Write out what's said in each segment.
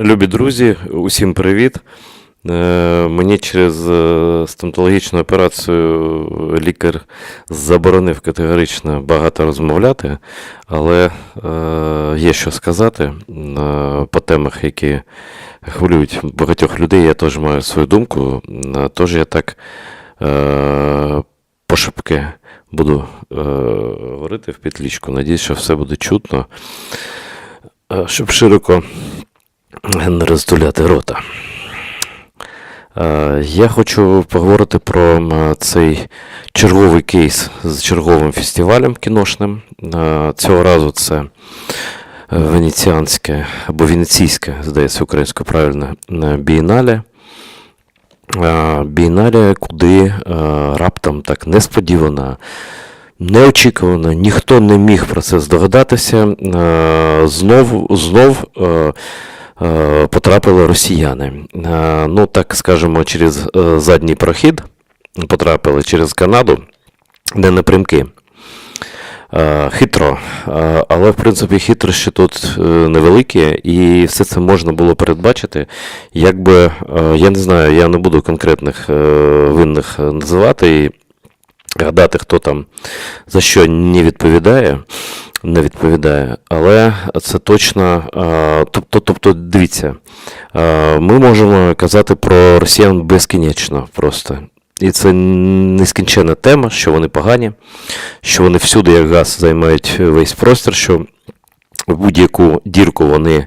Любі друзі, усім привіт. Е, Мені через е, стоматологічну операцію лікар заборонив категорично багато розмовляти, але е, є що сказати по темах, які хвилюють багатьох людей. Я теж маю свою думку. Тож я так пошепки буду говорити в петлічку. Надіюсь, що все буде чутно, щоб широко не роздуляти рота. Е, Я хочу поговорити про цей черговий кейс з черговим фестивалем кіношним. Е, Цього разу це е, венеціанське або венеційське, здається, українською правильно, е, бієнале. Бієнале, куди раптом так несподівано, неочікувано, ніхто не міг про це здогадатися. Знов, знов потрапили росіяни. Е, Ну, так скажемо, через е, задній прохід потрапили через Канаду, не напрямки. Е, Хитро, Е, але в принципі хитрощі тут е, невеликі, і все це можна було передбачити. Якби, е, я не знаю, я не буду конкретних е, винних е, називати і гадати, хто там за що не відповідає, не відповідає, але це точно. Тобто, тобто дивіться, ми можемо казати про росіян безкінечно просто. І це нескінченна тема, що вони погані, що вони всюди, як газ, займають весь простір, що в будь-яку дірку вони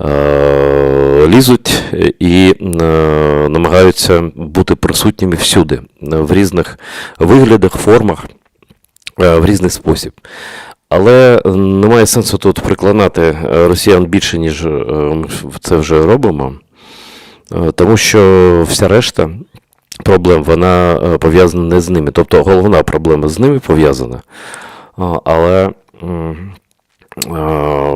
е, лізуть і е, намагаються бути присутніми всюди, в різних виглядах, формах, е, в різний спосіб. Але немає сенсу тут приклонати е, росіян більше, ніж е, це вже робимо, е, тому що вся решта проблем вона пов'язана не з ними. Тобто головна проблема з ними пов'язана. Але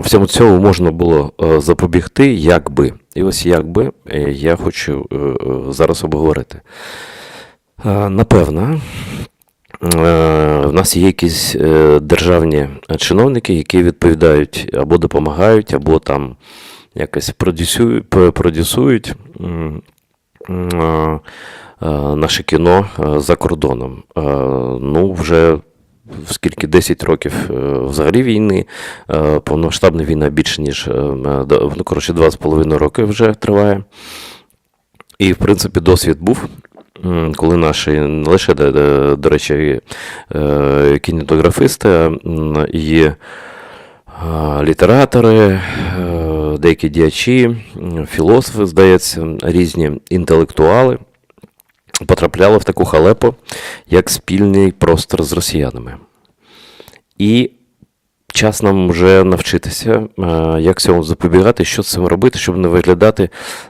всьому цьому можна було запобігти, якби. І ось якби я хочу зараз обговорити. Напевно, в нас є якісь е, державні чиновники, які відповідають або допомагають, або там якось продюсують, е, е, наше кіно е, за кордоном. Е, Ну, вже скільки 10 років е, взагалі війни, е, повномасштабна війна більше, ніж е, ну, коротше, 2,5 роки вже триває. І, в принципі, досвід був, коли наші не лише, до, речі, м, і е, літератори, е, деякі діячі, філософи, здається, різні інтелектуали потрапляли в таку халепу, як спільний простор з росіянами. І час нам вже навчитися, е, як цьому запобігати, що з цим робити, щоб не виглядати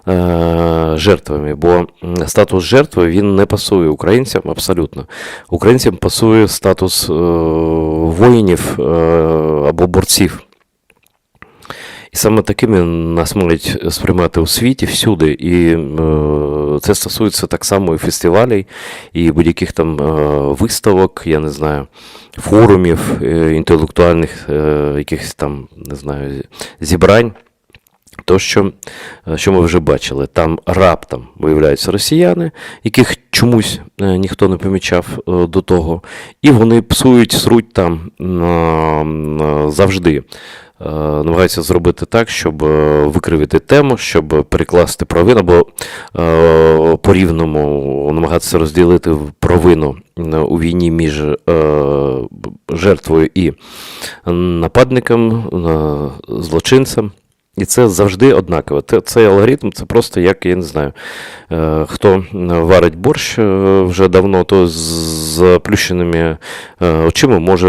е, жертвами. Бо статус жертви він не пасує українцям абсолютно. Українцям пасує статус е, воїнів або борців. І саме такими нас мають сприймати у світі всюди. І е, це стосується так само і фестивалей, і будь-яких там е, виставок, я не знаю, форумів, е, інтелектуальних якихось там, не знаю, зібрань. То, що, що ми вже бачили, там раптом виявляються росіяни, яких чомусь ніхто не помічав до того, і вони псують, сруть там завжди. Е, Намагаються зробити так, щоб е, викривити тему, щоб перекласти провину, або е, по-рівному намагатися розділити провину у війні між жертвою і нападником, злочинцем. І це завжди однаково. Цей алгоритм це просто як, я не знаю, е, хто варить борщ е, вже давно, то з заплющеними е, очима може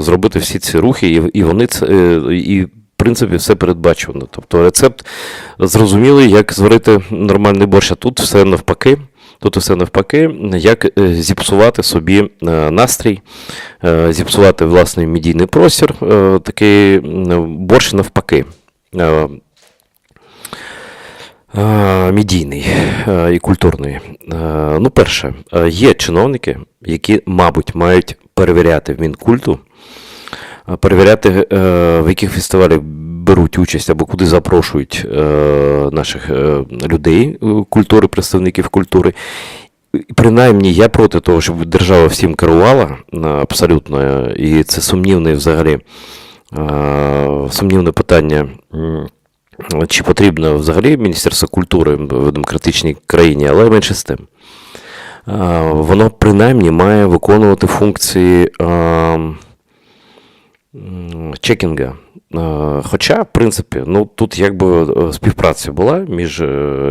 зробити всі ці рухи, і, вони це, і, в принципі, все передбачено. Тобто рецепт зрозумілий, як зварити нормальний борщ, а тут все навпаки. Тут все навпаки, як зіпсувати собі настрій, зіпсувати власний медійний простір, такий борщ навпаки. Е, е, Медійний е, і культурний. Ну, перше, є чиновники, які, мабуть, мають перевіряти в Мінкульту перевіряти, в яких фестивалях беруть участь або куди запрошують наших людей культури, представників культури. Принаймні, я проти того, щоб держава всім керувала абсолютно, і це сумнівне взагалі сумнівне питання. Чи потрібно взагалі Міністерство культури в демократичній країні, але менше з тим. Е, Воно принаймні має виконувати функції е, м, чекінга. Е, Хоча, в принципі, ну тут якби е, співпраця була між е,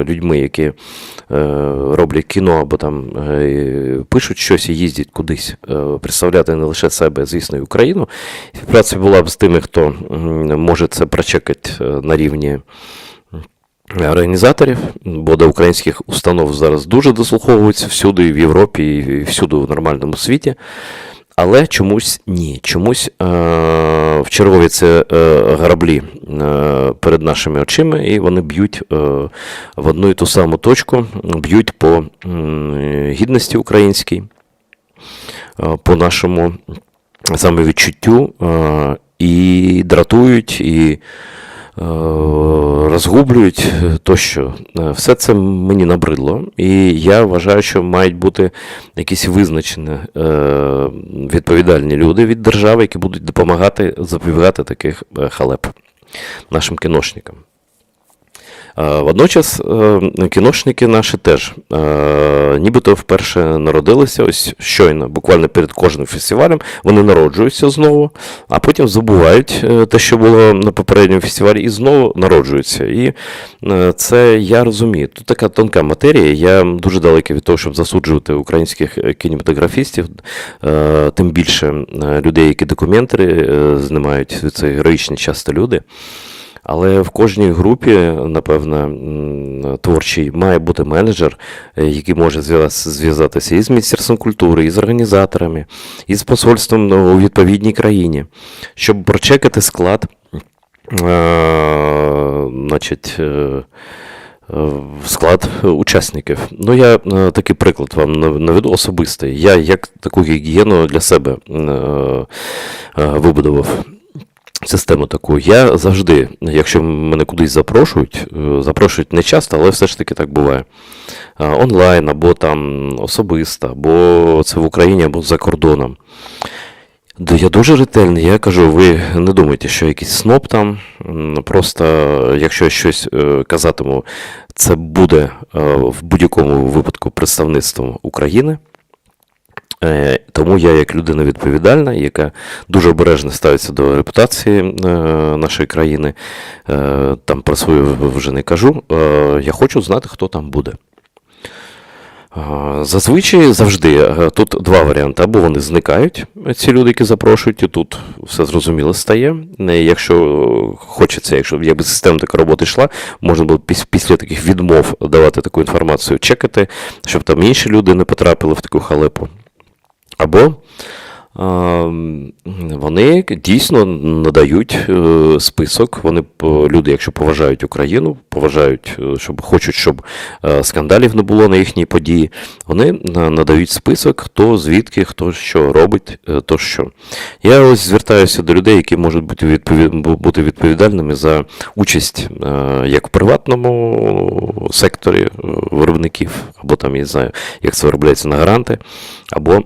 людьми, які роблять кіно або там пишуть щось і їздять кудись, представляти не лише себе, звісно, і Україну. Співпраця була б з тими, хто може це прочекати на рівні організаторів, бо до українських установ зараз дуже дослуховуються всюди, і в Європі, і всюди в нормальному світі. Але чомусь ні. Чомусь е- в чергові це е- граблі е- перед нашими очима, і вони б'ють е- в одну і ту саму точку, б'ють по м, гідності українській, е- по нашому самовідчуттю е- і дратують, і е, розгублюють тощо. Е, Все це мені набридло, і я вважаю, що мають бути якісь визначені е, відповідальні люди від держави, які будуть допомагати запобігати таких е, халеп нашим кіношникам. Е, Водночас е, кіношники наші теж е, нібито вперше народилися ось щойно, буквально перед кожним фестивалем, вони народжуються знову, а потім забувають те, що було на попередньому фестивалі, і знову народжуються. І це я розумію. Тут така тонка матерія. Я дуже далекий від того, щоб засуджувати українських кінематографістів, тим більше людей, які документи знімають, це героїчні часто люди. Але в кожній групі, напевно, м, творчій має бути менеджер, е, який може зв'яз- зв'язатися і з Міністерством культури, і з організаторами, і з посольством ну, у відповідній країні, щоб прочекати склад, е, значить, е, склад учасників. Ну, я такий приклад вам нав- наведу особистий. Я як таку гігієну для себе вибудував систему таку. Я завжди, якщо мене кудись запрошують, е, запрошують не часто, але все ж таки так буває. Онлайн, або там особисто, або це в Україні, або за кордоном. Я дуже ретельний, я кажу, ви не думайте, що якийсь сноб там. Просто, якщо я щось е, казатиму, це буде е, в будь-якому випадку представництвом України. Е, Тому я, як людина відповідальна, яка дуже обережно ставиться до репутації е, нашої країни, е, там про свою вже не кажу. Я хочу знати, хто там буде. Зазвичай завжди тут два варіанти. Або вони зникають, ці люди, які запрошують, і тут все зрозуміло стає. Якщо хочеться, якщо якби система така робота йшла, можна було піс- після таких відмов давати таку інформацію, чекати, щоб там інші люди не потрапили в таку халепу. Або ем, вони дійсно надають е, список. Вони люди, якщо поважають Україну, поважають, е, щоб хочуть, щоб е, скандалів не було на їхній події. Вони надають список, хто звідки, хто що робить, то що. Я ось звертаюся до людей, які можуть бути бути відповідальними за участь як в приватному секторі виробників, або там я знаю, як це виробляється на гранти, або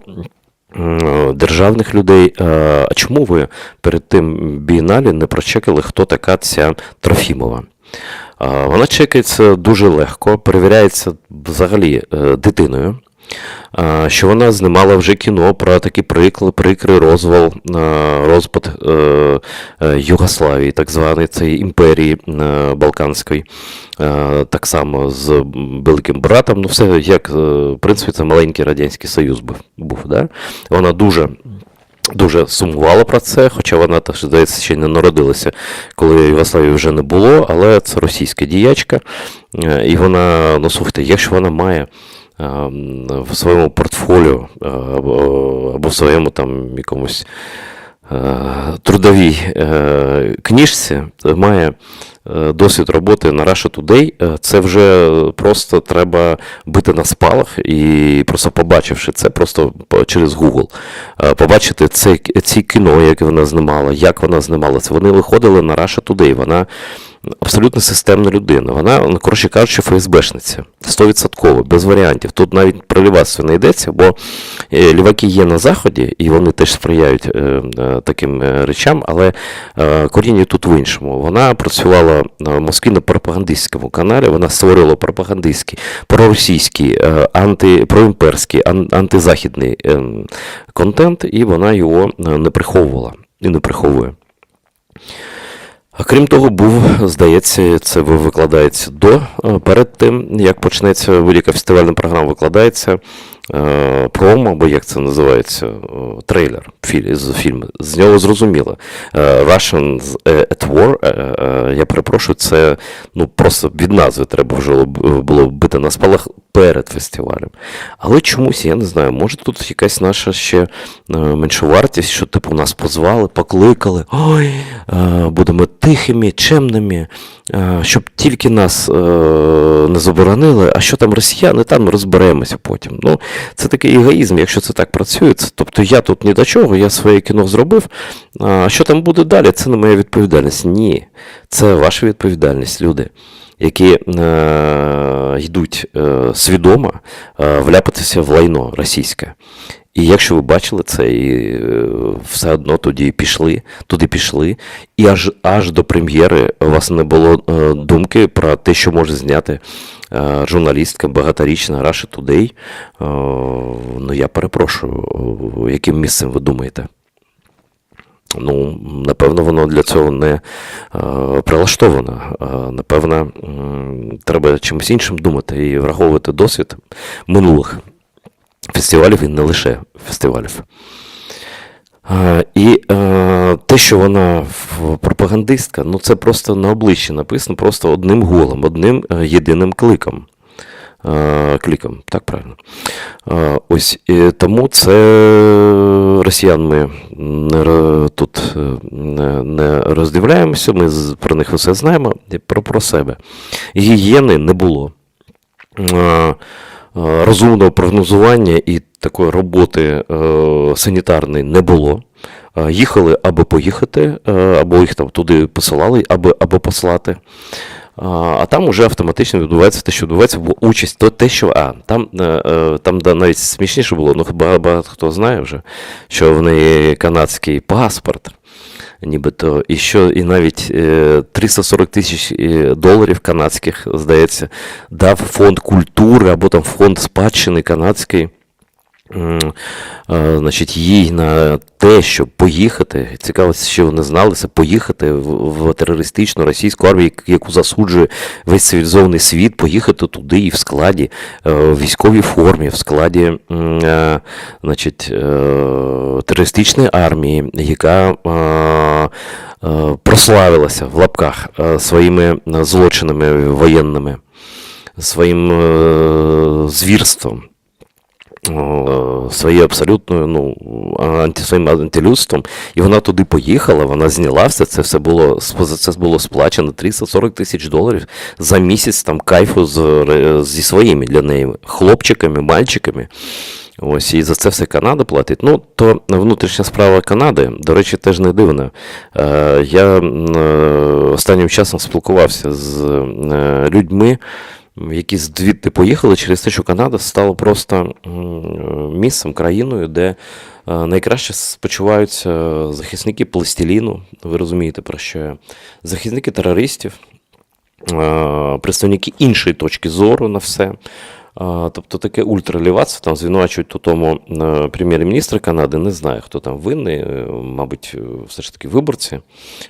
державних людей. Е, А чому ви перед тим бійналі не прочекали, хто така ця Трофімова? Е, Вона чекається дуже легко, перевіряється взагалі е, дитиною. Що вона знімала вже кіно про такий прикл, прикрий розвал, розпад е, е, Югославії, так званої цієї імперії е, Балканської, так само з Великим братом. Ну, все як, в принципі, це маленький Радянський Союз був. да? Вона дуже. Дуже сумувала про це, хоча вона теж, здається, ще не народилася, коли Югославії вже не було, але це російська діячка. І вона, ну слухайте, якщо вона має в своєму портфоліо е, або, в своєму там якомусь е, трудовій е, книжці, має досвід роботи на Russia Today, це вже просто треба бити на спалах і просто побачивши це просто через Google, побачити це, ці кіно, яке вона знімала, як вона знімала це. Вони виходили на Russia Today. Вона абсолютно системна людина. Вона, ну, коротше кажучи, ФСБшниця. 100%, без варіантів. Тут навіть про лівацтво не йдеться, бо е, ліваки є на Заході, і вони теж сприяють е, е, таким речам, але коріння тут в іншому. Вона працювала в Москві на пропагандистському каналі, вона створила пропагандистський, проросійський, анти, проімперський, ан, антизахідний контент, і вона його не приховувала і не приховує. Крім того, був, здається, це викладається до, е, перед тим, як почнеться будь-яка фестивальна програма, викладається е, промо, або як це називається, е, трейлер з фільму. З нього зрозуміло. Russians at War, я перепрошую, це ну, просто від назви треба вже було бити на спалах перед фестивалем. Але чомусь, я не знаю, може тут якась наша ще е, меншовартість, що типу нас позвали, покликали, ой, е, будемо тихими, чемними, е, щоб тільки нас не заборонили, а що там росіяни, там розберемося потім. Ну, це такий егоїзм, якщо це так працює. Тобто я тут ні до чого, я своє кіно зробив. А що там буде далі, це не моя відповідальність. Ні, це ваша відповідальність, люди які е, йдуть е, свідомо е, вляпатися в лайно російське. І якщо ви бачили це, і е, все одно тоді пішли, туди пішли, і аж аж до прем'єри у вас не було е, думки про те, що може зняти е, журналістка багаторічна Russia Today. Ну я перепрошую, яким місцем ви думаєте? Ну, напевно, воно для цього не е, прилаштовано. Е, напевно, треба чимось іншим думати і враховувати досвід минулих фестивалів і не лише фестивалів. Е, і те, що вона пропагандистка, ну це просто на обличчі написано просто одним голом, одним єдиним кликом. Е, кліком, так правильно. Е, Ось тому це росіян ми тут е, не, роздивляємося, ми про них все знаємо, про, про себе. Гігієни не було. Розумного прогнозування і такої роботи санітарної не було. Їхали або поїхати, або їх там туди посилали, або, або послати. А, там уже автоматично відбувається те, що відбувається, бо участь, то те, що. А, там, е, е, там навіть смішніше було, ну багато, хто знає вже, що в неї канадський паспорт. Нібито, і що і навіть е, 340 тисяч е, доларів канадських, здається, дав фонд культури або там фонд спадщини канадський. Е, Значить, їй на те, щоб поїхати, цікаво, що вони знали, це поїхати в, терористичну російську армію, яку засуджує весь цивілізований світ, поїхати туди і в складі, е, в військовій формі, в складі е, значить, е, терористичної армії, яка е, е, прославилася в лапках е, своїми е, злочинами воєнними, своїм е, звірством своєю абсолютною ну, анті, своїм антилюдством, і вона туди поїхала, вона зняла все, це все було, це було сплачено 340 тисяч доларів за місяць там кайфу з, зі своїми для неї хлопчиками, мальчиками. Ось, і за це все Канада платить. Ну, то внутрішня справа Канади, до речі, теж не дивна. Е, я е, останнім часом спілкувався з е, людьми, які звідти поїхали через те, що Канада стала просто місцем, країною, де е, найкраще спочиваються захисники пластиліну. Ви розумієте, про що я. Захисники терористів, е, представники іншої точки зору на все. Тобто таке ультралівацтво, там звинувачують у тому е, прем'єр-міністра Канади, не знаю, хто там винний, е, мабуть, е, все ж таки виборці,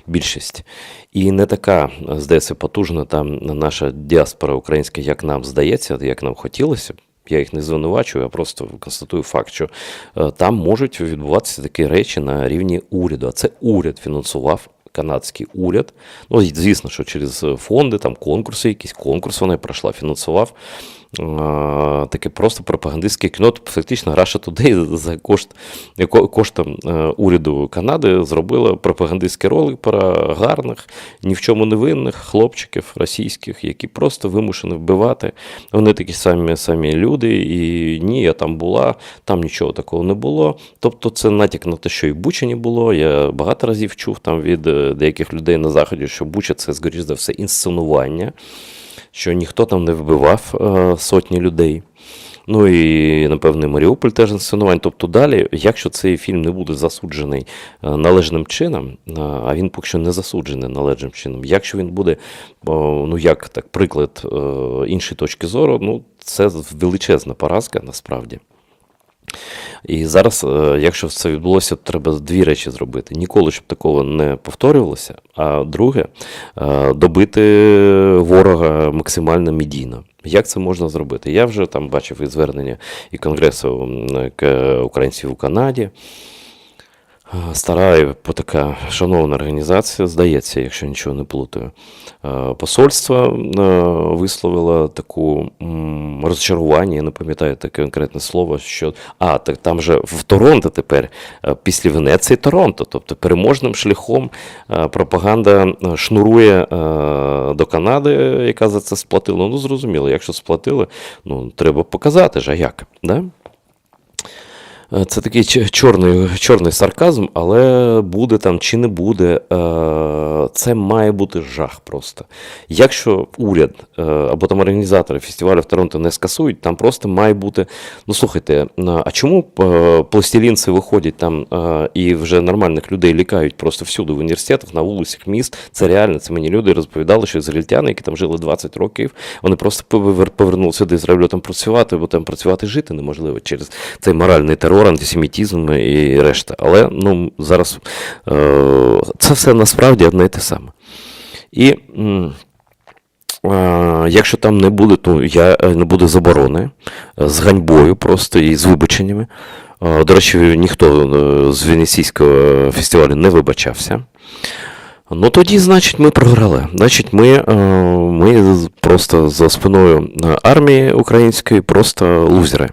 більшість. І не така, здається, потужна там наша діаспора українська, як нам здається, як нам хотілося. Я їх не звинувачую, я просто констатую факт, що там можуть відбуватися такі речі на рівні уряду. А це уряд фінансував. Канадський уряд, ну звісно, що через фонди, там конкурси, якісь конкурс вона пройшла, фінансував таке просто пропагандистське кіно, тобто фактично Russia Today за кошт, коштом е, уряду Канади зробила пропагандистський ролик про гарних, ні в чому не винних хлопчиків російських, які просто вимушені вбивати. Вони такі самі самі люди, і ні, я там була, там нічого такого не було. Тобто це натяк на те, що і в Бучі не було. Я багато разів чув там від е, деяких людей на заході, що Буча це, скоріш за все, інсценування, що ніхто там не вбивав е, сотні людей. Ну і, напевне, Маріуполь теж інсценувань. Тобто далі, якщо цей фільм не буде засуджений е, належним чином, е, а він поки що не засуджений належним чином, якщо він буде, ну як так, приклад іншої точки зору, ну це величезна поразка насправді. І зараз, е, якщо це відбулося, треба дві речі зробити. Ніколи, щоб такого не повторювалося. А друге, е, добити ворога максимально медійно. Як це можна зробити? Я вже там бачив і звернення і Конгресу українців у Канаді. Стара і така шановна організація, здається, якщо нічого не плутаю. Посольство е, висловило таку розчарування, я не пам'ятаю таке конкретне слово, що а, так там же в Торонто тепер, е, після Венеції Торонто, тобто переможним шляхом е, пропаганда шнурує до Канади, яка за це сплатила. Ну, зрозуміло, якщо сплатили, ну, треба показати ж, а як? Да? Е, Це такий чорний, чорний сарказм, але буде там чи не буде, е, це має бути жах просто. Якщо уряд е, або там організатори фестивалю в Торонто не скасують, там просто має бути. Ну слухайте, е, а чому е, пластилінці виходять там і вже нормальних людей лікають просто всюди в університетах, на вулицях міст? Це реально, це мені люди розповідали, що ізраїльтяни, які там жили 20 років, вони просто повернулися до Ізраїлю там працювати, бо там працювати жити неможливо через цей моральний терор, антисемітизм і решта. Але ну, зараз це все насправді одне і те саме. І якщо там не буде, то я е, не буде заборони е, з ганьбою просто і з вибаченнями. До речі, ніхто е, з Венеційського фестивалю не вибачався. Ну тоді, значить, ми програли. Значить, ми, ми просто за спиною армії української просто лузери.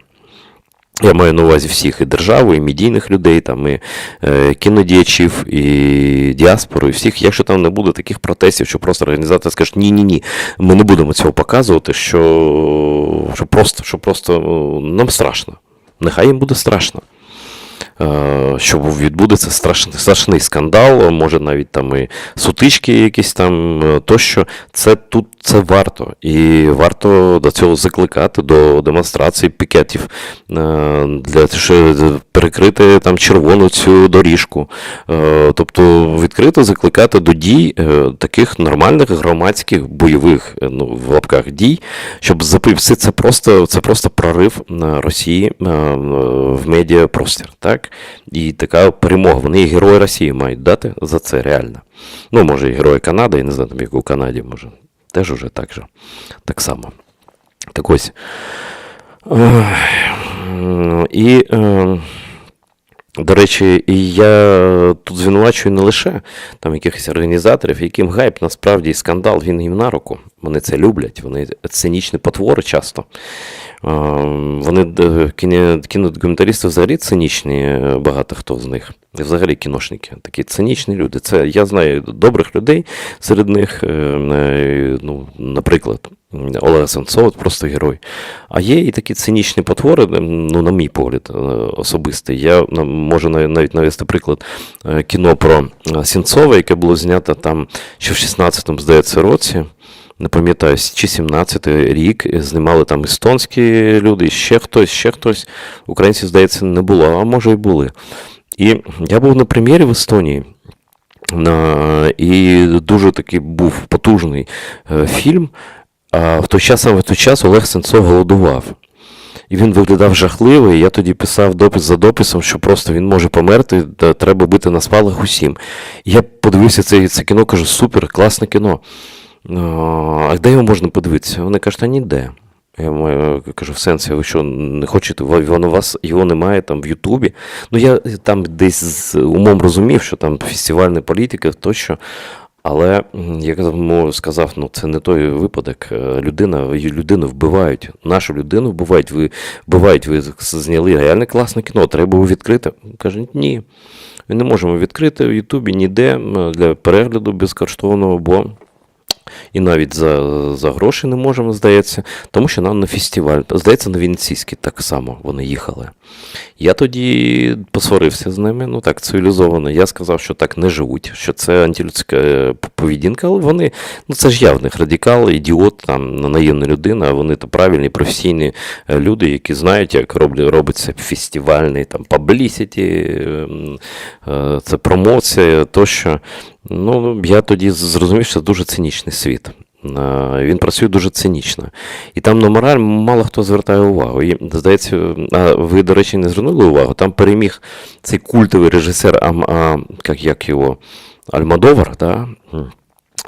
Я маю на увазі всіх і державу, і медійних людей, там, і е, кінодіячів, і діаспору, і всіх. Якщо там не буде таких протестів, що просто організатори скажуть, ні-ні-ні, ми не будемо цього показувати, що, що просто, що просто е, нам страшно. Нехай їм буде страшно. Е, Що відбудеться страшний, страшний скандал, може навіть там і сутички якісь там е, тощо. Це тут це варто. І варто до цього закликати до демонстрацій пікетів е, для щоб перекрити там червону цю доріжку. Тобто відкрито закликати до дій таких нормальних громадських бойових ну, в лапках дій, щоб запив все це просто це просто прорив Росії в медіапростір. Так? І така перемога. Вони і герої Росії мають дати за це реально. Ну, може, і герої Канади, я не знаю, там як у Канаді, може, теж уже так же. Так само. Так ось. І. е, До речі, я тут звинувачую не лише там якихось організаторів, яким гайп насправді і скандал він їм на руку. Вони це люблять, вони цинічні потвори часто. Е, Вони е, кіно- кінодокументалісти взагалі цинічні, е, багато хто з них. Взагалі кіношники, такі цинічні люди. Це я знаю добрих людей серед них, ну, наприклад. Олег Сенцов просто герой. А є і такі цинічні потвори, ну, на мій погляд, особистий. Я можу навіть навести приклад кіно про Сінцова, яке було знято там ще в 16-му, здається, році. Не пам'ятаю, чи 17-й рік знімали там естонські люди, ще хтось, ще хтось. Українців, здається, не було, а може і були. І я був на прем'єрі в Естонії. І дуже такий був потужний е, фільм. А в той час саме в той час Олег Сенцов голодував. І він виглядав жахливо, і я тоді писав допис за дописом, що просто він може померти, та треба бити на спалах усім. І я подивився це, це кіно, кажу, супер, класне кіно. А де його можна подивитися? Вони кажуть, а ніде. Я кажу, в сенсі, ви що, не хочете, воно вас його немає там в Ютубі. Ну, я там десь з умом розумів, що там фестивальна політика тощо. Але я сказав, ну це не той випадок. Е, Людина, людину вбивають. Нашу людину вбивають. Ви вбивають, ви зняли реально класне кіно, треба його відкрити. Каже, ні. Ми не можемо відкрити в Ютубі ніде для перегляду безкоштовного, бо і навіть за, за гроші не можемо, здається, тому що нам на фестиваль, здається, на Венеційський так само вони їхали. Я тоді посварився з ними, ну так цивілізовано. Я сказав, що так не живуть, що це антилюдська е, поведінка, але вони, ну це ж явних радикал, ідіот, там наївна людина, вони то правильні, професійні е, люди, які знають, як роблять, робиться фестивальний там publicity, ем, е, це промоція тощо. Ну, я тоді зрозумів, що це дуже цинічний світ. Він працює дуже цинічно. І там на мораль мало хто звертає увагу. І, здається, а ви, до речі, не звернули увагу. Там переміг цей культовий режисер, а, а, як його, Альмадовар, да?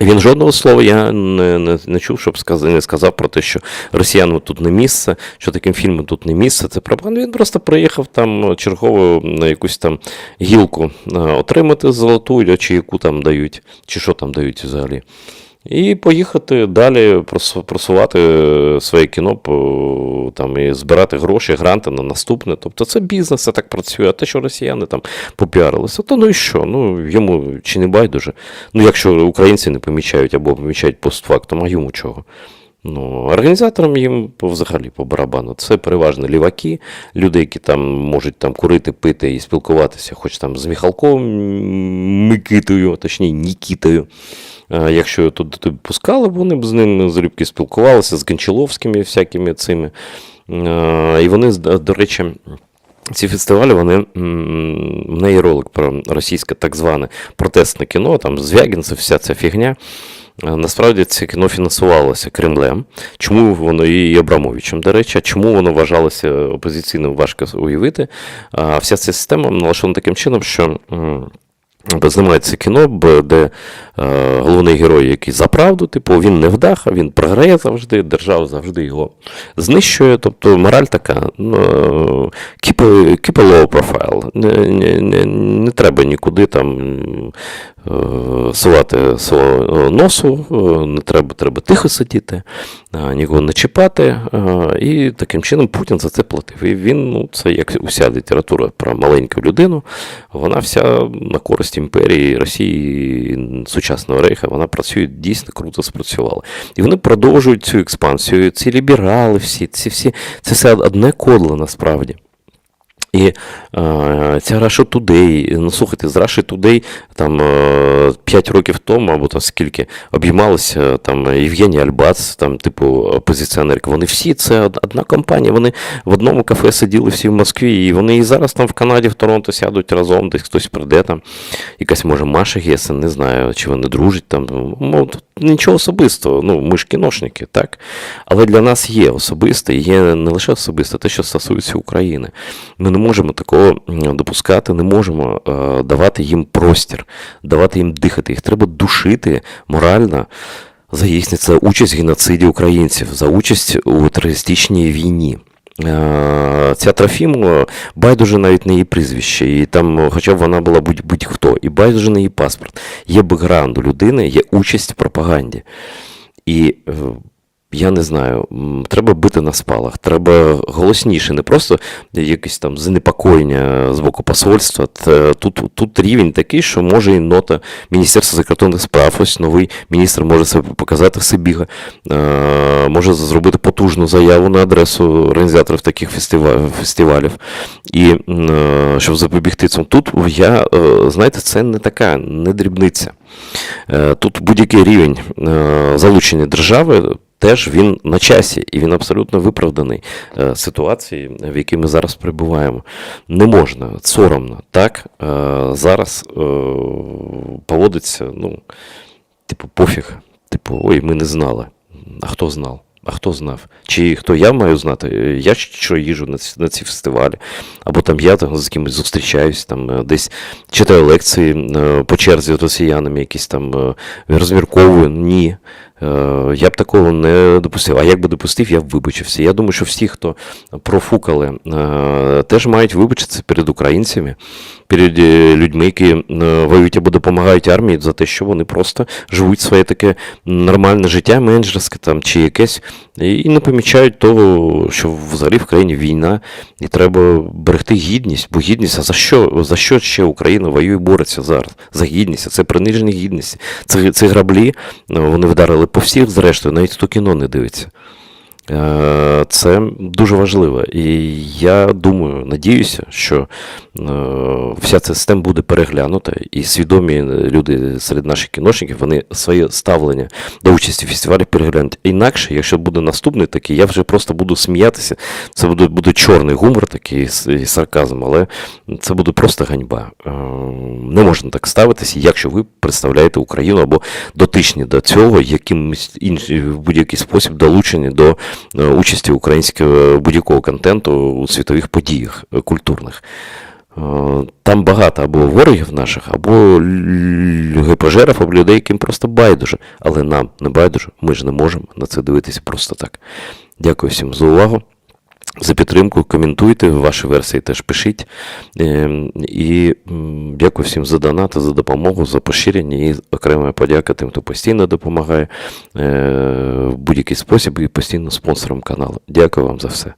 Він жодного слова я не, не, не чув, щоб сказ, не сказав про те, що росіянам тут не місце, що таким фільмам тут не місце. Це пропаганда. Він просто приїхав там чергову на якусь там гілку е, отримати золоту, чи яку там дають, чи що там дають взагалі. І поїхати далі просу- просувати своє кіно там, і збирати гроші, гранти на наступне. Тобто це бізнес, це так працює. А те, що росіяни там попіарилися, то ну і що? Ну йому чи не байдуже. Ну, якщо українці не помічають або помічають постфактом, а йому чого? Ну, організаторам їм взагалі по барабану. Це переважно ліваки, люди, які там можуть там курити, пити і спілкуватися, хоч там з Міхалковим Микитою, точніше Нікітою. Якщо його туди пускали, вони б з ним залюбки спілкувалися, з Гончаловськими всякими цими. І вони, до речі, ці фестивалі, вони в неї ролик про російське так зване протестне кіно, там Звягінцев, вся ця фігня. Е, Насправді це кіно фінансувалося Кремлем. Чому воно і Абрамовичем, до речі, чому воно вважалося опозиційним, важко уявити. А вся ця система налаштована таким чином, що. Знімається кіно, де е, головний герой, який за правду, типу, він не вдах, а він програє завжди, держава завжди його знищує. Тобто мораль така, ну, keep, keep a low profile. Не, не, не, не треба нікуди там сувати свого носу, е, не треба, треба тихо сидіти, е, нікого не чіпати. е, І таким чином Путін за це платив. І він, ну, це як уся література про маленьку людину, вона вся на користь імперії Росії, сучасного рейха, вона працює дійсно круто спрацювала. І вони продовжують цю експансію. Ці ліберали, всі, ці всі, це все одне кодло насправді. І е, ця Russia Today, ну слухайте, з Russia Today там е, 5 років тому, або там скільки, обіймалися там Євгеній Альбац, там, типу, опозиціонерка. Вони всі, це одна компанія, вони в одному кафе сиділи всі в Москві, і вони і зараз там в Канаді, в Торонто сядуть разом, десь хтось прийде там, якась може Маша Гесен, не знаю, чи вони дружать там. Ну, нічого особистого, ну, ми ж кіношники, так? Але для нас є особисте, є не лише особисте, те, що стосується України. Ми не можемо такого допускати, не можемо е, давати їм простір, давати їм дихати. Їх треба душити морально за їхню це участь в геноциді українців, за участь у терористичній війні. Е, Ця Трофімова байдуже навіть не її прізвище, і там, е, хоча б вона була будь- будь-хто, і байдуже не її паспорт. Є бекграунд у людини, є участь в пропаганді. І я не знаю, треба бити на спалах, треба голосніше, не просто якесь там занепокоєння з боку посольства. Тут, тут рівень такий, що може і нота Міністерства закордонних справ, ось новий міністр може себе показати Сибіга, е, може зробити потужну заяву на адресу організаторів таких фестивалів. І е, щоб запобігти цьому, тут я, е, знаєте, це не така, не дрібниця. Тут будь-який рівень залучення держави. Теж він на часі, і він абсолютно виправданий е, ситуації, в якій ми зараз перебуваємо. Не можна, соромно, так е, зараз е, поводиться, ну, типу, пофіг. Типу, ой, ми не знали. А хто знав? А хто знав? Чи хто я маю знати? Я що їжу на ці, на ці фестивалі, або там я там з кимось зустрічаюсь, там десь читаю лекції по черзі з росіянами, якісь там розмірковую. Ні. Е, Я б такого не допустив. А як би допустив, я б вибачився. Я думаю, що всі, хто профукали, е, теж мають вибачитися перед українцями, перед е, людьми, які воюють або допомагають армії за те, що вони просто живуть своє таке нормальне життя, менеджерське там чи якесь, і не помічають того, що взагалі в країні війна, і треба берегти гідність, бо гідність, а за що, за що ще Україна воює і бореться зараз? За гідність, а це приниження гідності. Це, це граблі, вони вдарили по всіх, зрештою, навіть хто кіно не дивиться. Е, Це дуже важливо. І я думаю, надіюся, що е, вся ця система буде переглянута, і свідомі люди серед наших кіношників вони своє ставлення до участі в фестивалі переглянуть. Інакше, якщо буде наступний такий, я вже просто буду сміятися. Це буде, буде чорний гумор такий і сарказм, але це буде просто ганьба. Е, Не можна так ставитися, якщо ви представляєте Україну або дотичні до цього, якимось інший в будь-який спосіб долучені до участі українського будь-якого контенту у світових подіях е, культурних. Е, Там багато або ворогів наших, або гепожерів, або людей, яким просто байдуже. Але нам не байдуже, ми ж не можемо на це дивитися просто так. Дякую всім за увагу. За підтримку, коментуйте, ваші версії теж пишіть. Е, І дякую всім за донати, за допомогу, за поширення і окрема подяка тим, хто постійно допомагає е, в будь-який спосіб і постійно спонсором каналу. Дякую вам за все.